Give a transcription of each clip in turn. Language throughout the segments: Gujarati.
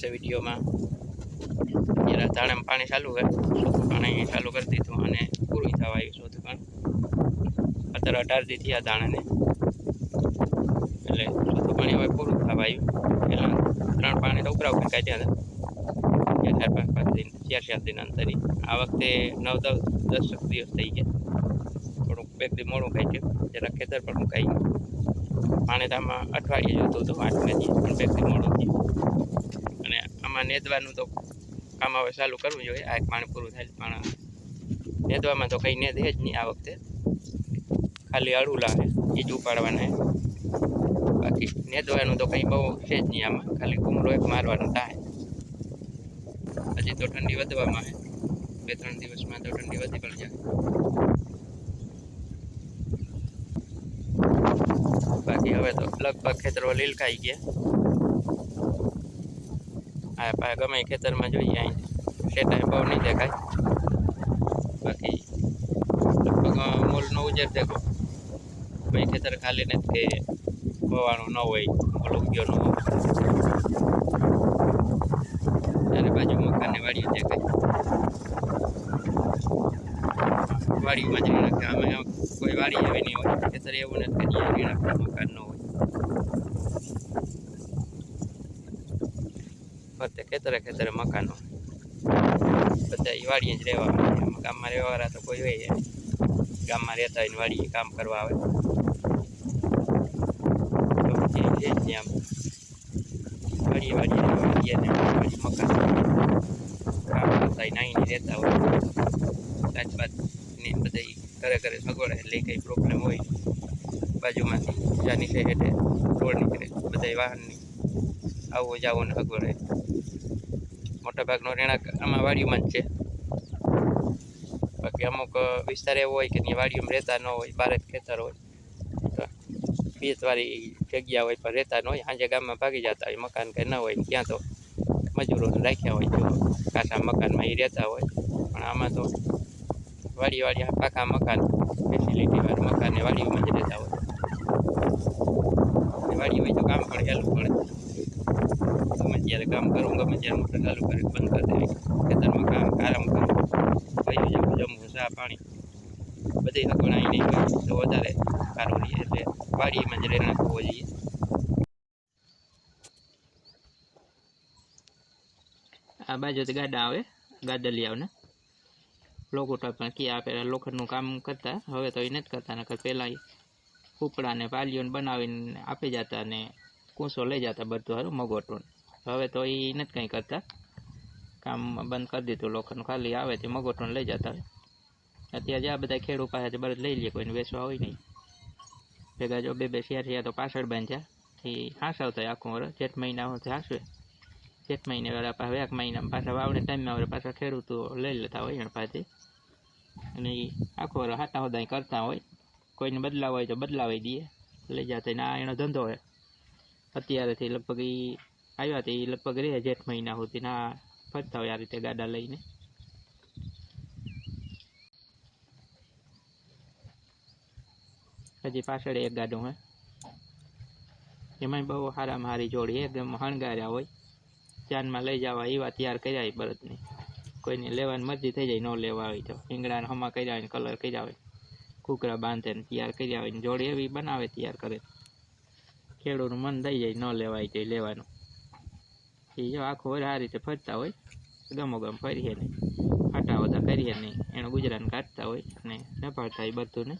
છે વિડીયોમાં. અત્યારે ધાણામાં પાણી ચાલુ છે પાણી ચાલુ કરી દીધું અને પૂરું થવા આવ્યું ચોથું પણ. અત્યારે અઢાર દી થયા દાણાને. એટલે ચોથું પાણી હવે પૂરું થવા આવ્યું પહેલાં ત્રણ પાણી તો ઉપરા ઉપર કાઢ્યા હતા. ચાર, પાંચ પાંચ દિન, ચાર ચાર દિન અંતરી. આ વખતે નવ, દસ દસ દિવસ થઈ ગયા. થોડુંક બે દી મોડું ગયું જરા ખેતર પણ મુકાઈ ગયું. પાણી તો આમાં અઠવાડિયે જોતું હતું, આઠ નથી પણ બે દી મોડું થયું. નેદવાનું તો કામ હવે ચાલુ કરવું જોઈએ. આ પાણી પૂરું થાય પણ નેદવામાં તો કંઈ નેદે જ નહીં આ વખતે. ખાલી અડુલા છે એ જ ઉપાડવાના બાકી નેદવાનું તો કંઈ બહુ છે જ નહીં આમાં. ખાલી કુમરો એક મારવાનો થાય. હજી તો ઠંડી વધવામાં આવે બે ત્રણ દિવસમાં તો ઠંડી વધી પણ જાય. બાકી હવે તો લગભગ ખેતરો લીલકાઈ ગયા. આ ગમે ખેતરમાં જોઈએ અહીં. શેટાએ બહુ નહીં દેખાય બાકી લગભગ મૂળનો ઉજેર દેખો. કોઈ ખેતર ખાલી નથી કે પવાણું ન હોય ઓલુગ્યો ન હોય. ત્યારે બાજુ મકાનની વાડીઓ દેખાય. વાડીમાં જઈ નાખે. અમે કોઈ વાડી એવી નહીં હોય. ખેતર એવું નથી કે મકાન ન હોય. ફરતે ખેતરે ખેતરે મકાનો. બધા વાડીએ જ રહેવા ગામમાં રહેવાવાળા તો કોઈ હોય. ગામમાં રહેતા હોય વાડીએ કામ કરવા આવે. ત્યાં મકાન કામ રહેતા હોય. રાજપાત ને બધા ઘરે ઘરે સગવડ એટલે કંઈ પ્રોબ્લેમ હોય બાજુમાંથી હેઠે રોડ નીકળે. બધા વાહનની આવો જાવો ને સગવડ. હોય મોટા રહેણાંક આમાં વાડીઓમાં જ છે. બાકી અમુક વિસ્તાર એવો હોય કે ત્યાં વાડીઓમાં રહેતા ન હોય, બાર જ ખેતર હોય. ભેજવાળી જગ્યા હોય, પણ રહેતા ન હોય, સાંજે ગામમાં ભાગી જતા હોય, મકાન કંઈ ન હોય, ત્યાં તો મજૂરોને રાખ્યા હોય, જો મકાનમાં એ રહેતા હોય. પણ આમાં તો વાડી પાકા મકાન ફેસિલિટી વાળા મકાન ને વાડીઓમાં જ રહેતા હોય. વાડી હોય તો કામ પણ હેલ્પ પડે. ગમે ત્યારે કામ કરો, ગમે ત્યારે મોટર ચાલુ કરી, બંધ કરી દેવી. ખેતરમાં કામ આરામ કરો કયું જવું જમવું ચા, પાણી. બધી સગવડ નહીં તો વધારે સારું રહીએ એટલે વાડીમાં જ રહેણા હોવો જોઈએ. આ બાજુથી ગાડા આવે ગાદલિયાઓને લોકો પણ કે આપે લોખંડનું કામ કરતા. હવે તો એ નથી કરતા, નકર પહેલાં કૂપડા ને પાલીઓને બનાવીને આપી જતા અને કૂસો લઈ જતા બધું હારું મગોટું હવે તો એ નથી કંઈ કરતા. કામ બંધ કરી દીધું, લોખંડ ખાલી આવે તે મગોટું લઈ જતા હોય. અત્યારે આ બધા ખેડૂત પાસેથી બળદ લઈ લે, કોઈને વેચવા હોય નહીં. ભેગા જો બે બે શેર શેર તો પાછળ બાંધ્યા. એ હાંસાવ થાય આખું વર જેઠ મહિના હોય હાંસવે. જેઠ મહિને વાળા પાસે એક મહિનામાં પાછા વાવણે ટાઈમમાં વરે પાછા ખેડૂતો લઈ લેતા હોય એના પાસેથી અને એ આખો વર હાટા હોદાય કરતા હોય. કોઈને બદલાવ હોય તો બદલાવી દઈએ લઈ જતા ના એનો ધંધો હોય. અત્યારેથી લગભગ એ આવ્યા હતા એ લગભગ રહે જેઠ મહિના સુધી. ના, ફરતા હોય આ રીતે ગાડા લઈને. હજી પાછળ એક ગાડું હે. એમાંય બહુ સારામાં સારી જોડી એકદમ હણગાર્યા હોય. ચાંદમાં લઈ જવા એવા તૈયાર કર્યા હોય બળદને. કોઈને લેવાની મરજી થઈ જાય, ન લેવા હોય તો. ઈંગડાને હમા કર્યા હોય કલર કર્યા હોય. કૂકરા બાંધે તૈયાર કર્યા હોય જોડી એવી બનાવે, તૈયાર કરે. ખેડૂતનું મન થઈ જાય, ન લેવાય તો લેવાનું. એ જો આખો વર આ રીતે ફરતા હોય ગમો ગમ ફરીએ ને ફાટા બધા કરીએ ને એનું ગુજરાન કાઢતા હોય અને સફળ થાય બધું ને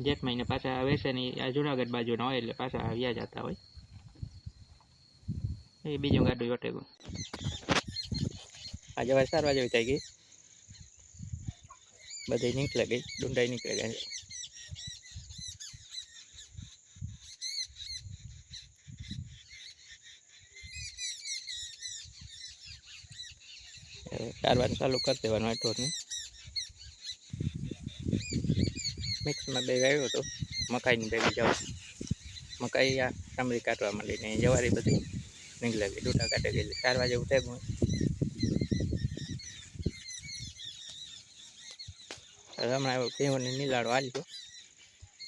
જેઠ મહિને પાછા વેસે ને આ જુનાગઢ બાજુના હોય એટલે પાછા વ્યા જતા હોય. એ બીજું ગાડું યોટે ગયું. આજે વાર સારવા જેવી થઈ ગઈ. બધી નીકળે ગઈ, ડુંડાઈ નીકળે ગઈ. સારવાનું ચાલુ કરી દેવાનું અઠોરને મિક્સમાં બે વાવ્યો હતો. મકાઈની ભેગી જવા મકાઈ આ ચામડી કાઢવા માંડીને જવારી બધી. નીકળે ગઈ ડૂટા કાઢે ગયેલી ચાર વાગે ઉઠાવ્યું હમણાં એવું ભીહોને નીલાડો હાલ્યો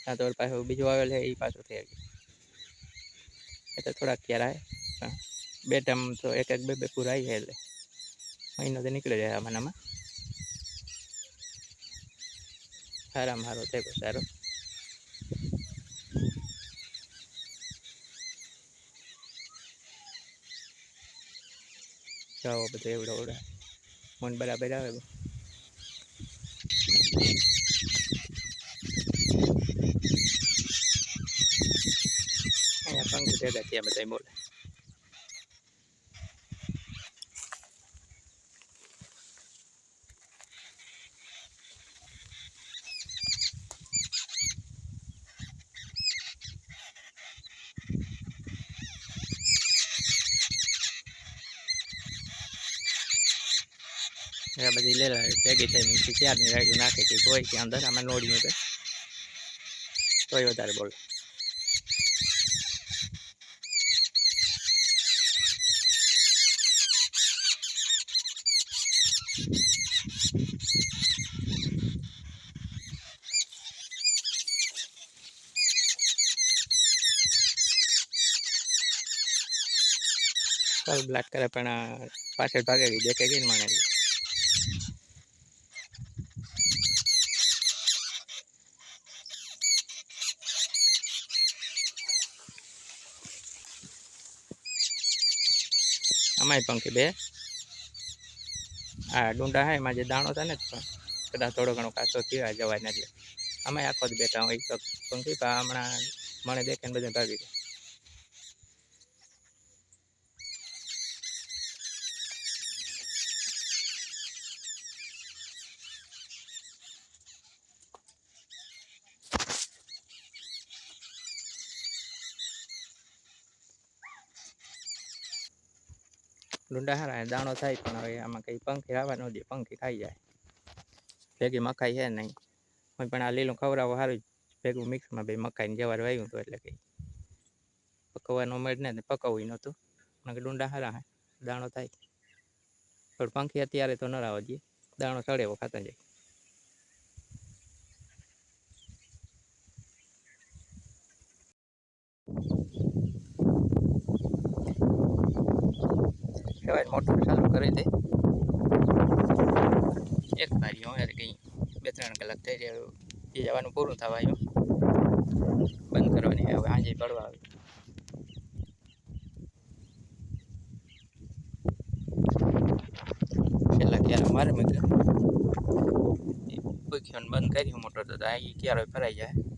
આ તો પાછો બીજું આવેલ છે એ પાછું થઈ ગયું. એટલે થોડાક ક્યારે આવે બે ટાઈમ તો એક એક બે બે પૂરા આવી જાય એટલે. મહિનો તો નીકળી જાય આમાં ને આમાં. સારામાં સારો થયો સારો. જાઓ બધું એવડો એવડો. મન બરાબર આવે. અહીંયા પંખ ભેગા થયા બધા બોલે એ બધી લેલા ભેગી થઈને પછી ક્યારની રાડ્યું નાખે કે કોઈ કે અંદર આમાં નોડીએ તો તોય વધારે બોલે. બ્લાક કરે પણ પાછળ ભાગે દેખાય છે ને મને આમાંય પંખી બે. આ ડુંડા હા, એમાં જે દાણો હતા ને, કદાચ થોડો ઘણો કાચો થયો જવાય ને એટલે. આમાંય આખો જ બેઠા હોય તો પંખી પણ હમણાં મને દેખે ને બધા ભાગી ગયા. ડુંડા હારા દાણો થાય પણ હવે આમાં કઈ પંખી આવવા ન દે, પંખી ખાઈ જાય. ભેગી મકાઈ છે નહીં. પણ આ લીલું ખવડાવો સારું ભેગું મિક્સમાં ભાઈ મકાઈને જવાર વાવ્યું હતું એટલે કંઈ પકવવાનો મેળ ને પકવવું નહોતું. અને ડુંડા હારા દાણો થાય. પણ પંખી અત્યારે તો ન રાવા દઈએ દાણો ચડે એવો ખાતા જાય કહેવાય મોટર ચાલુ કરી દે. એક બારી હવે કંઈ બે ત્રણ કલાક થઈ જાય એ જવાનું પૂરું થવા આવ્યું. બંધ કરવાની, હવે આજે પડવા આવી છેલ્લા ક્યારે? મારે મેં પૂછ્યો બંધ કર્યું મોટર તો આ ક્યારે ફરાઈ જાય?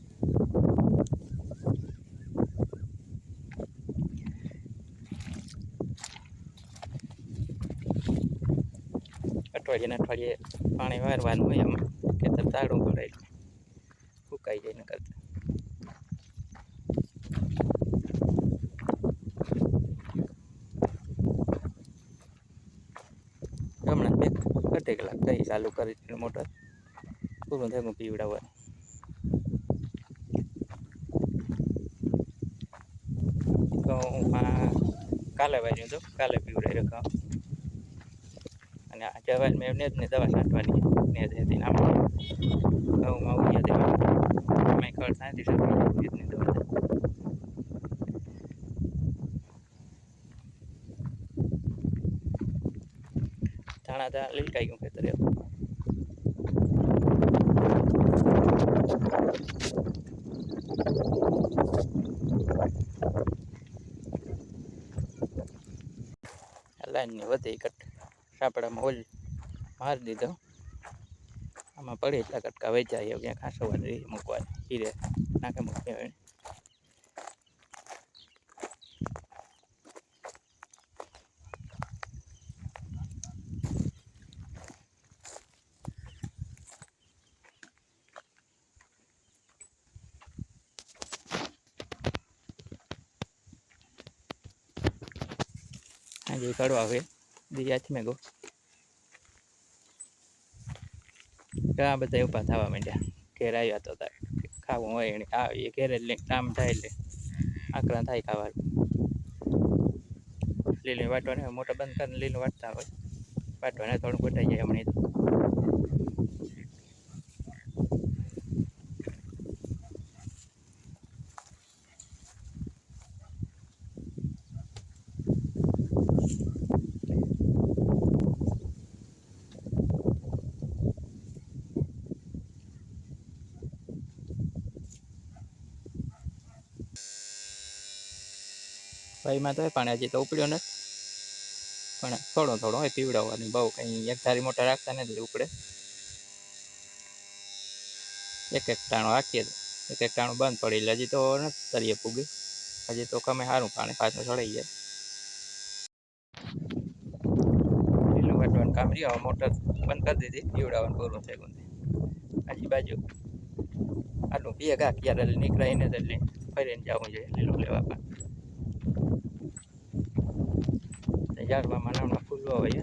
અઠવાડિયે અઠવાડિયે પાણી વારવાનું હોય એમાં ખેતર તાળું પડે એટલે સુકાઈ જાય ને કરતા હમણાં બે અઢી કલાક થઈ ચાલુ કરી દીધું મોટર. પૂરું થયું પીવડાવવાનું. કાલે વાર્યું હતું. કાલે પીવડાવી રખાવ અને આ જવાય મેં ને દવા છાંટવાની નેજ હતી. ને ઘઉં માવું ઉગ્યા દેવા મેં ખડ સાંતી શકું દવા ધાણા તા લીલકાઈ ગયું ખેતર. એવું વધે સાપડામાં ઓલ મારી દીધો. આમાં પડે એટલા કટકા વેચાઈ ક્યાં ખાસો રહી મૂકવા હીરે નાખે મૂકી આજે કાઢવા આવે. દિયાથી મેં ગો ઘણા બધા ઊભા થવા માંડ્યા. ઘેર આવ્યા તો ખાવું હોય એને આવી ઘેરે લઈને કામ થાય એટલે આકરા થાય ખાવાનું. લીલું વાટવાને મોટો બંધ કરીને લીલું વાટતા હોય. વાટવાને થોડું ગોટાઈ જાય હમણાં ભાઈમાં તો હોય પણ હજી તો ઉપડ્યો નથી. પણ થોડો થોડો હોય પીવડાવવાની બહુ કંઈ એક ધારી મોટા રાખતા નથી ઉપડે. એક એક ટાણું રાખીએ એક એક ટાણું બંધ પડી એટલે હજી તો નથી તરીએ પૂગી હજી તો કમે સારું પાણી પાછું ચડાઈ જાય. એટલું કામ રહ્યો મોટર બંધ કરી દીધી, પીવડાવવાનું પૂરું થઈ ગયું. હજી બાજુ આટલું પીએ ઘા ક્યારે નીકળાય ને એટલે ફરીને જવું જોઈએ, લીલું લેવા પણ. ઝાડવામાં નાના ફૂલો હોય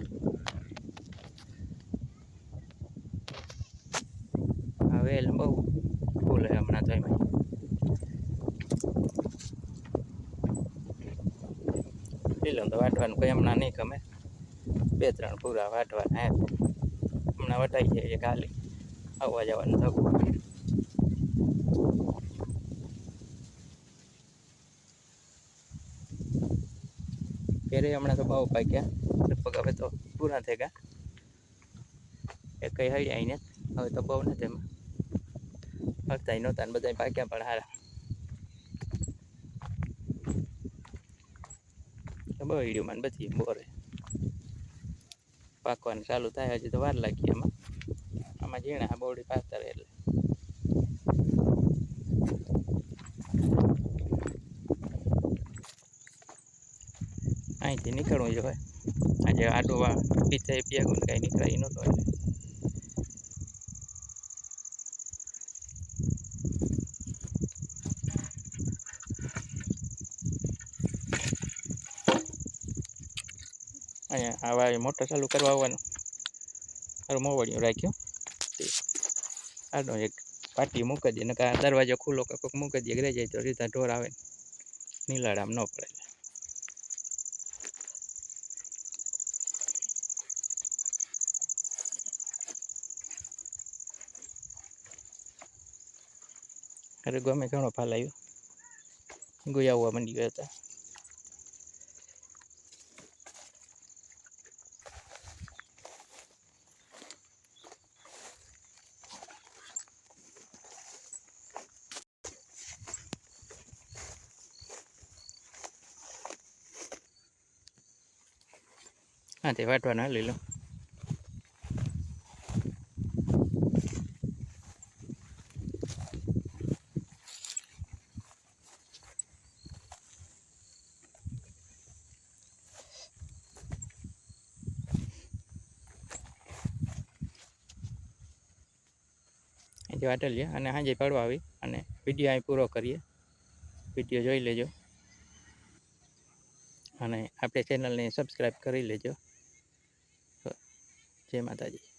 એટલે બહુ ફૂલ હમણાં તો એમાં. લીલું તો વાટવાનું કોઈ હમણાં નહીં ગમે. બે, ત્રણ પૂરા વાટવાના હમણાં વટાઈ જાય ખાલી. આવવા જવાનું થવું ફેરે હમણાં તો બહુ પાક્યા લગભગ હવે તો પૂરા થઈ ગયા. એ કઈ હઈ આવીને હવે તો બહુ નથી એમાં. ફરતા નહોતા ને બધા પાક્યા પણ હારા. બહુ હીડ્યું ઈડ્યું બધી બોરે. પાકવાનું ચાલુ થાય, હજી તો વાર લાગી એમાં. આમાં ઝીણા બોડી પાકતા રહે એટલે. અહીંથી નીકળવું જોઈએ આજે આડો પીતે પીએ કાંઈ નીકળાય નહોતો અહીંયા આવા મોટર ચાલુ કરવા આવવાનું. મારું મોવડિયું રાખ્યું. તે આડો એક પાટી મૂકી દે. નકા દરવાજો ખુલ્લો કે કોઈક મૂકી દે રહી જાય તો રીતા ઢોર આવે નીલાડામ ન પડે અરે ગમે ઘણો ફાલાયો ગયા આવવા મંડી ગયા હતા. હા તે વાટવાના લઈ લો. જે વાટલીએ અને સાંજે પડવા આવી અને વીડિયો અહીં પૂરો કરીએ. વીડિયો જોઈ લેજો. અને આપણે ચેનલને સબસ્ક્રાઈબ કરી લેજો. જય માતાજી.